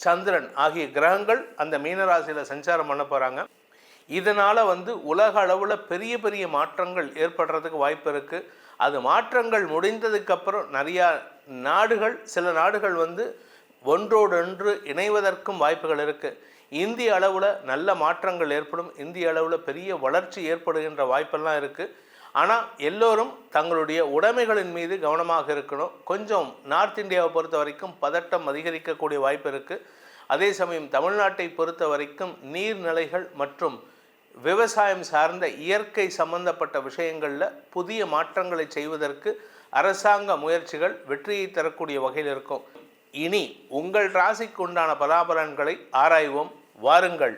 சந்திரன் ஆகிய கிரகங்கள் அந்த மீனராசியில் சஞ்சாரம் பண்ண போகிறாங்க இதனால் வந்து உலக அளவில் பெரிய பெரிய மாற்றங்கள் ஏற்படுறதுக்கு வாய்ப்பு இருக்குது அது மாற்றங்கள் முடிந்ததுக்கப்புறம் நிறையா நாடுகள் சில நாடுகள் வந்து ஒன்றோடொன்று இணைவதற்கும் வாய்ப்புகள் இருக்குது இந்திய அளவில் நல்ல மாற்றங்கள் ஏற்படும். இந்திய அளவில் பெரிய வளர்ச்சி ஏற்படுகின்ற வாய்ப்பெல்லாம் இருக்குது ஆனால் எல்லோரும் தங்களுடைய உடைமைகளின் மீது கவனமாக இருக்கணும். கொஞ்சம் நார்த் இந்தியாவை பொறுத்த வரைக்கும் பதட்டம் அதிகரிக்கக்கூடிய வாய்ப்பு இருக்குது அதே சமயம் தமிழ்நாட்டை பொறுத்த வரைக்கும் நீர்நிலைகள் மற்றும் விவசாயம் சார்ந்த இயற்கை சம்பந்தப்பட்ட விஷயங்களில் புதிய மாற்றங்களை செய்வதற்கு அரசாங்க முயற்சிகள் வெற்றியை தரக்கூடிய வகையில் இருக்கும். இனி உங்கள் ராசிக்கு உண்டான பலாபலன்களை ஆராய்வோம். வாருங்கள்.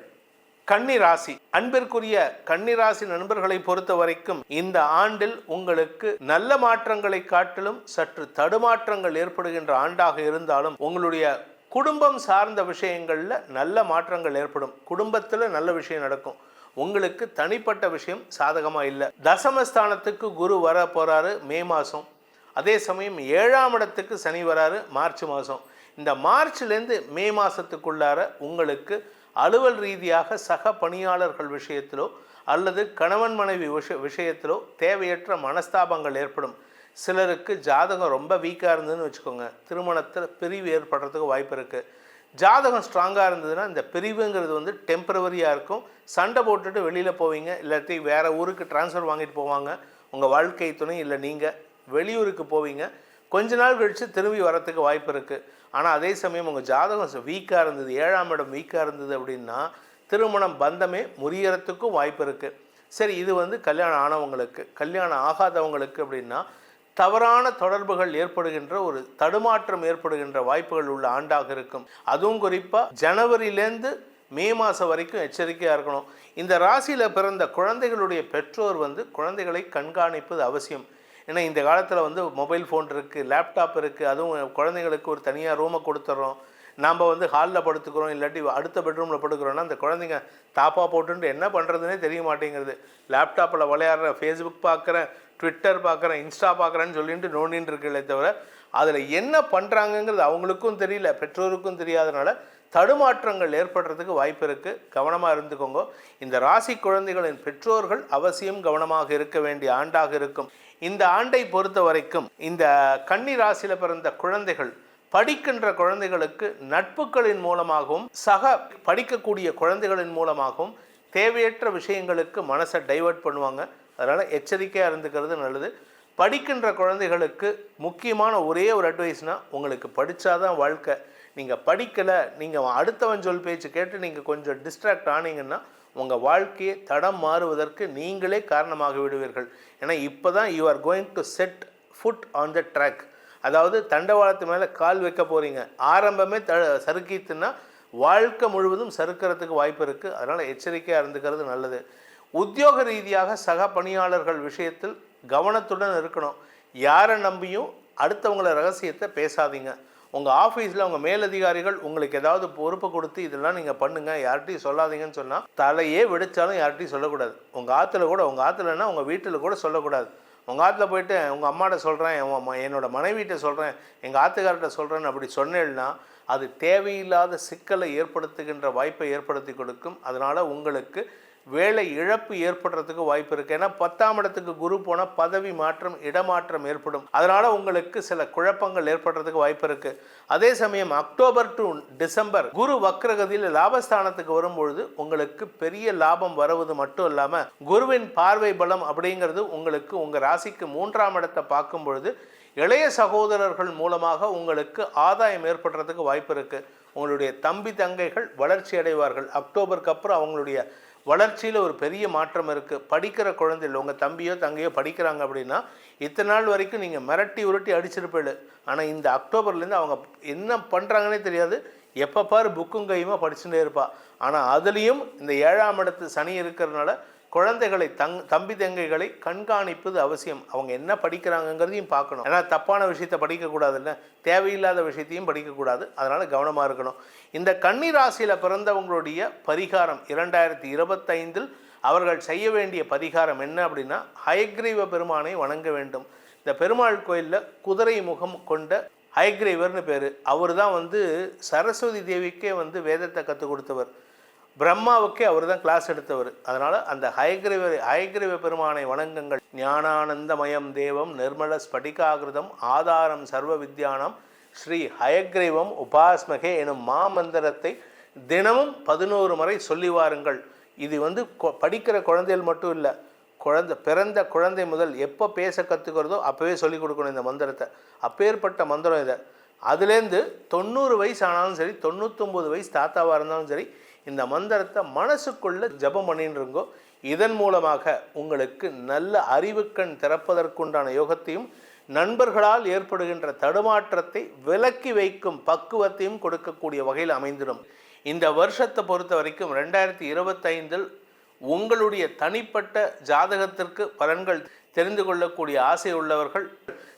கன்னி ராசி அன்பிற்குரிய கன்னிராசி நண்பர்களை பொறுத்த வரைக்கும் இந்த ஆண்டில் உங்களுக்கு நல்ல மாற்றங்களை காட்டிலும் சற்று தடுமாற்றங்கள் ஏற்படுகின்ற ஆண்டாக இருந்தாலும் உங்களுடைய குடும்பம் சார்ந்த விஷயங்களில் நல்ல மாற்றங்கள் ஏற்படும். குடும்பத்தில் நல்ல விஷயம் நடக்கும். உங்களுக்கு தனிப்பட்ட விஷயம் சாதகமாக இல்லை. தசமஸ்தானத்துக்கு குரு வர போகிறாரு மே மாதம் அதே சமயம் ஏழாம் இடத்துக்கு சனி வராரு மார்ச் மாதம் இந்த மார்ச்லேருந்து மே மாதத்துக்குள்ளார உங்களுக்கு அலுவல் ரீதியாக சக பணியாளர்கள் விஷயத்திலோ அல்லது கணவன் மனைவி விஷ விஷயத்திலோ தேவையற்ற மனஸ்தாபங்கள் ஏற்படும். சிலருக்கு ஜாதகம் ரொம்ப வீக்காக இருந்ததுன்னு வச்சுக்கோங்க. திருமணத்தில் பிரிவு ஏற்படுறதுக்கு வாய்ப்பு இருக்குது ஜாதகம் ஸ்ட்ராங்காக இருந்ததுன்னா இந்த பிரிவுங்கிறது வந்து டெம்பரவரியாக இருக்கும். சண்டை போட்டுட்டு வெளியில் போவீங்க. இல்லாட்டி வேறு ஊருக்கு ட்ரான்ஸ்ஃபர் வாங்கிட்டு போவாங்க. உங்கள் வாழ்க்கை துணை இல்லை நீங்கள் வெளியூருக்கு போவீங்க. கொஞ்ச நாள் கழித்து திரும்பி வரத்துக்கு வாய்ப்பு இருக்குது ஆனால் அதே சமயம் உங்கள் ஜாதகம் வீக்காக இருந்தது ஏழாம் இடம் வீக்காக இருந்தது அப்படின்னா திருமணம் பந்தமே முறியறதுக்கும் வாய்ப்பு இருக்குது சரி இது வந்து கல்யாணம் ஆனவங்களுக்கு கல்யாணம் ஆகாதவங்களுக்கு அப்படின்னா தவறான தொடர்புகள் ஏற்படுகின்ற ஒரு தடுமாற்றம் ஏற்படுகின்ற வாய்ப்புகள் உள்ள ஆண்டாக இருக்கும். அதுவும் குறிப்பாக ஜனவரியிலேருந்து மே மாதம் வரைக்கும் எச்சரிக்கையாக இருக்கணும். இந்த ராசியில் பிறந்த குழந்தைகளுடைய பெற்றோர் வந்து குழந்தைகளை கண்காணிப்பது அவசியம். ஏன்னா இந்த காலத்தில் வந்து மொபைல் ஃபோன் இருக்குது லேப்டாப் இருக்குது அதுவும் குழந்தைங்களுக்கு ஒரு தனியாக ரூமை கொடுத்துட்றோம் நாம் வந்து ஹாலில் படுத்துக்கிறோம் இல்லாட்டி அடுத்த பெட்ரூமில் படுக்கிறோன்னா அந்த குழந்தைங்க தாப்பா போட்டுட்டு என்ன பண்ணுறதுனே தெரிய மாட்டேங்கிறது லேப்டாப்பில் விளையாடுற ஃபேஸ்புக் பார்க்குறேன் ட்விட்டர் பார்க்குறேன் இன்ஸ்டா பார்க்குறேன்னு சொல்லிட்டு நோண்டின்னு தவிர அதில் என்ன பண்ணுறாங்கங்கிறது அவங்களுக்கும் தெரியல பெற்றோருக்கும் தெரியாதனால தடுமாற்றங்கள் ஏற்படுறதுக்கு வாய்ப்பு இருக்குது கவனமாக இருந்துக்கோங்க. இந்த ராசி குழந்தைகளின் பெற்றோர்கள் அவசியம் கவனமாக இருக்க வேண்டிய ஆண்டாக இருக்கும். இந்த ஆண்டை பொறுத்த வரைக்கும் இந்த கன்னி ராசியில் பிறந்த குழந்தைகள் படிக்கின்ற குழந்தைகளுக்கு நட்புகளின் மூலமாகவும் சக படிக்கக்கூடிய குழந்தைகளின் மூலமாகவும் தேவையற்ற விஷயங்களுக்கு மனசை டைவர்ட் பண்ணுவாங்க. அதனால் எச்சரிக்கையாக இருந்துக்கிறது நல்லது. படிக்கின்ற குழந்தைகளுக்கு முக்கியமான ஒரே ஒரு அட்வைஸ்னால் உங்களுக்கு படித்தாதான் வாழ்க்கை. நீங்கள் படிக்கலை நீங்கள் அடுத்தவன் சொல் பேச்சு கேட்டு நீங்கள் கொஞ்சம் டிஸ்ட்ராக்ட் ஆனீங்கன்னா உங்கள் வாழ்க்கையை தடம் மாறுவதற்கு நீங்களே காரணமாக விடுவீர்கள். ஏன்னா இப்போ தான் you are going to set foot on the track அதாவது தண்டவாளத்து மேலே கால் வைக்க போகிறீங்க ஆரம்பமே த சறுக்கித்துன்னா வாழ்க்கை முழுவதும் சறுக்கிறதுக்கு வாய்ப்பு இருக்குது அதனால் எச்சரிக்கையாக இருந்துக்கிறது நல்லது. உத்தியோக ரீதியாக சக பணியாளர்கள் விஷயத்தில் கவனத்துடன் இருக்கணும். யாரை நம்பியும் அடுத்தவங்கள ரகசியத்தை பேசாதீங்க. உங்கள் ஆஃபீஸில் உங்கள் மேலதிகாரிகள் உங்களுக்கு ஏதாவது பொறுப்பு கொடுத்து இதெல்லாம் நீங்கள் பண்ணுங்கள் யார்கிட்டையும் சொல்லாதீங்கன்னு சொன்னால் தலையே வெடித்தாலும் யார்கிட்டையும் சொல்லக்கூடாது. உங்கள் ஆற்றுல கூட உங்கள் ஆற்றுலன்னா உங்கள் வீட்டில் கூட சொல்லக்கூடாது. உங்கள் ஆற்றுல போயிட்டு உங்கள் அம்மாட்ட சொல்கிறேன் என்னோட மனைவிகிட்ட சொல்கிறேன் எங்கள் ஆத்துக்கார்ட்ட சொல்கிறேன்னு அப்படி சொன்னேன்னா அது தேவையில்லாத சிக்கலை ஏற்படுத்துகின்ற வாய்ப்பை ஏற்படுத்தி கொடுக்கும். அதனால் உங்களுக்கு வேலை இழப்பு ஏற்படுறதுக்கு வாய்ப்பு இருக்குது ஏன்னா பத்தாம் இடத்துக்கு குரு போனால் பதவி மாற்றம் இடமாற்றம் ஏற்படும். அதனால் உங்களுக்கு சில குழப்பங்கள் ஏற்படுறதுக்கு வாய்ப்பு இருக்குது அதே சமயம் அக்டோபர் டு டிசம்பர் குரு வக்ரகதியில் லாபஸ்தானத்துக்கு வரும்பொழுது உங்களுக்கு பெரிய லாபம் வருவது மட்டும் இல்லாமல் குருவின் பார்வை பலம் அப்படிங்கிறது உங்களுக்கு உங்கள் ராசிக்கு மூன்றாம் இடத்தை பார்க்கும் பொழுது இளைய சகோதரர்கள் மூலமாக உங்களுக்கு ஆதாயம் ஏற்படுறதுக்கு வாய்ப்பு இருக்குது உங்களுடைய தம்பி தங்கைகள் வளர்ச்சி அடைவார்கள். அக்டோபருக்கு அப்புறம் அவங்களுடைய வளர்ச்சியில் ஒரு பெரிய மாற்றம் இருக்குது படிக்கிற குழந்தைகள் உங்கள் தம்பியோ தங்கையோ படிக்கிறாங்க அப்படின்னா இத்தனை நாள் வரைக்கும் நீங்கள் மிரட்டி உருட்டி அடிச்சிருப்பீள் ஆனால் இந்த அக்டோபர்லேருந்து அவங்க என்ன பண்ணுறாங்கன்னே தெரியாது. எப்போ பாரு புக்கும் கையுமா படிச்சுட்டே இருப்பாள் ஆனால் அதுலேயும் இந்த ஏழாம் இடத்து சனி இருக்கிறதுனால குழந்தைகளை தங் தம்பி தங்கைகளை கண்காணிப்பது அவசியம். அவங்க என்ன படிக்கிறாங்கங்கிறதையும் பார்க்கணும். ஏன்னா தப்பான விஷயத்தை படிக்கக்கூடாதுல்ல. தேவையில்லாத விஷயத்தையும் படிக்கக்கூடாது. அதனால் கவனமாக இருக்கணும். இந்த கன்னி ராசியில் பிறந்தவங்களுடைய பரிகாரம் இரண்டாயிரத்தி இருபத்தைந்தில் அவர்கள் செய்ய வேண்டிய பரிகாரம் என்ன அப்படின்னா ஹயக்ரீவ பெருமானை வணங்க வேண்டும். இந்த பெருமாள் கோயிலில் குதிரை முகம் கொண்ட ஹயக்ரீவர்னு பேர். அவர் தான் வந்து சரஸ்வதி தேவிக்கே வந்து வேதத்தை கற்றுக் கொடுத்தவர். பிரம்மாவுக்கே அவர் தான் கிளாஸ் எடுத்தவர். அதனால் அந்த ஹயக்ரீவ ஹயக்ரீவ பெருமானை வணங்குங்கள். ஞானானந்தமயம் தேவம் நிர்மல ஸ்படிகாகிருதம் ஆதாரம் சர்வ வித்யானம் ஸ்ரீ ஹயக்ரீவம் உபாஸ்மகே எனும் மாமந்திரத்தை தினமும் பதினோரு முறை சொல்லி வாருங்கள். இது வந்து கொ- படிக்கிற குழந்தைகள் மட்டும் இல்லை குழந்தை பிறந்த குழந்தை முதல் எப்போ பேச கற்றுக்கிறதோ அப்போவே சொல்லிக் கொடுக்கணும் இந்த மந்திரத்தை. அப்பேற்பட்ட மந்திரம் இதை. அதுலேருந்து தொண்ணூறு வயசு ஆனாலும் சரி தொண்ணூத்தொம்பது வயசு தாத்தாவாக இருந்தாலும் சரி இந்த மந்திரத்தை மனசுக்குள்ளே ஜெபம் பண்ணின்னு இருங்கோ இதன் மூலமாக உங்களுக்கு நல்ல அறிவுக்கண் திறப்பதற்குண்டான யோகத்தையும் நண்பர்களால் ஏற்படுகின்ற தடுமாற்றத்தை விலக்கி வைக்கும் பக்குவத்தையும் கொடுக்கக்கூடிய வகையில் அமைந்திடும். இந்த வருஷத்தை பொறுத்த வரைக்கும் ரெண்டாயிரத்தி இருபத்தைந்தில் உங்களுடைய தனிப்பட்ட ஜாதகத்திற்கு பலன்கள் தெரிந்து கொள்ளக்கூடிய ஆசை உள்ளவர்கள்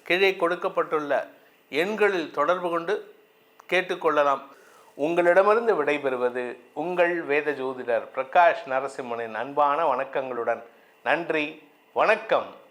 கீழே கொடுக்கப்பட்டுள்ள எண்களில் தொடர்பு கொண்டு கேட்டுக்கொள்ளலாம். உங்களிடமிருந்து விடைபெறுவது உங்கள் வேத ஜோதிடர் பிரகாஷ் நரசிம்மனின் அன்பான வணக்கங்களுடன். நன்றி வணக்கம்.